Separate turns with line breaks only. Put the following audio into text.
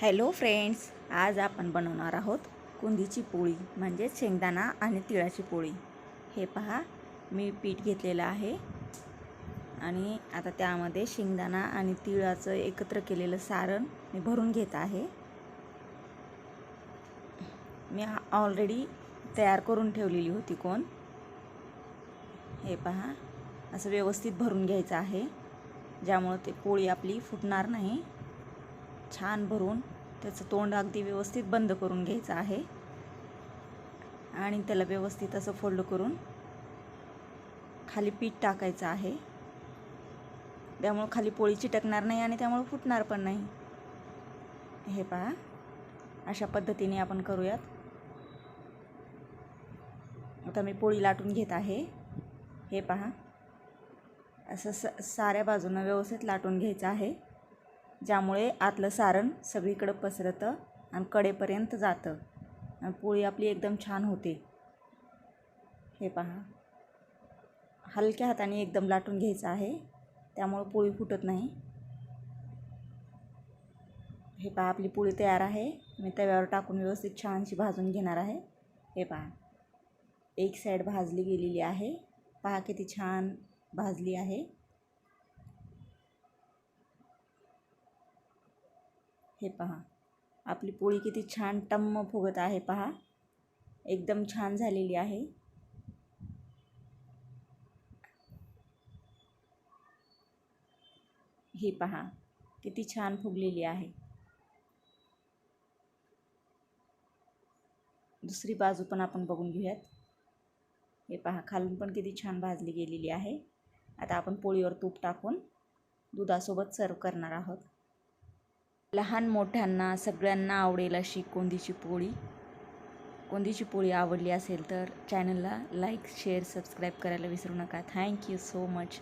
Hello friends आज आपण बनवणार आहोत कुंदीची पोळी म्हणजेच शेंगदाणा आणि तिळाची पोळी. हे पहा मी पीठ घेतलेलं आहे आणि आता त्यामध्ये शेंगदाणा आणि तिळाचं एकत्र केलेलं सारण मी भरून घेत आहे. मी ऑलरेडी तयार करून ठेवलेली होती कोण? हे पहा असं व्यवस्थित भरून घ्यायचं आहे ज्यामुळं ते पोळी आपली फुटणार नाही. छान भरून त्याचं तोंड अगदी व्यवस्थित बंद करून घ्यायचं आहे. आणि त्याला व्यवस्थित असं फोल्ड करून खाली पीठ टाकायचं आहे. त्यामुळं खाली पोळी चिटकणार नाही आणि त्यामुळं फुटणार पण नाही. हे पहा. अशा पद्धतीने आपण करूयात. आता मी पोळी लाटून घेत आहे. हे पहा. असं स साऱ्या बाजूनं व्यवस्थित लाटून घ्यायचं आहे. ज्यामुळे आतलं सारण सगळीकडं पसरतं आणि कडेपर्यंत जातं. आणि पोळी आपली एकदम छान होते. हे पहा. हलक्या हाताने एकदम लाटून घ्यायचं आहे. त्यामुळं पोळी फुटत नाही. हे पहा आपली पोळी तयार आहे. मी तव्यावर टाकून व्यवस्थित छानशी भाजून घेणार आहे. हे पहा. एक साईड भाजली गेलेली आहे. पहा किती छान भाजली आहे. हे पहा. आपली पोळी किती छान टम्म फुगत आहे पहा. एकदम छान झालेली आहे. ही पहा किती छान फुगलेली आहे. दुसरी बाजू पण आपण बघून घेऊयात. हे पहा खालून पण किती छान भाजली गेलेली आहे. आता आपण पोळीवर तूप टाकून दुधासोबत सर्व करणार आहोत. लहान मोठ्यांना सगळ्यांना आवडेल अशी कोंदीची पोळी. कोंदीची पोळी आवडली असेल तर चॅनलला लाईक शेअर सबस्क्राईब करायला विसरू नका. Thank you so much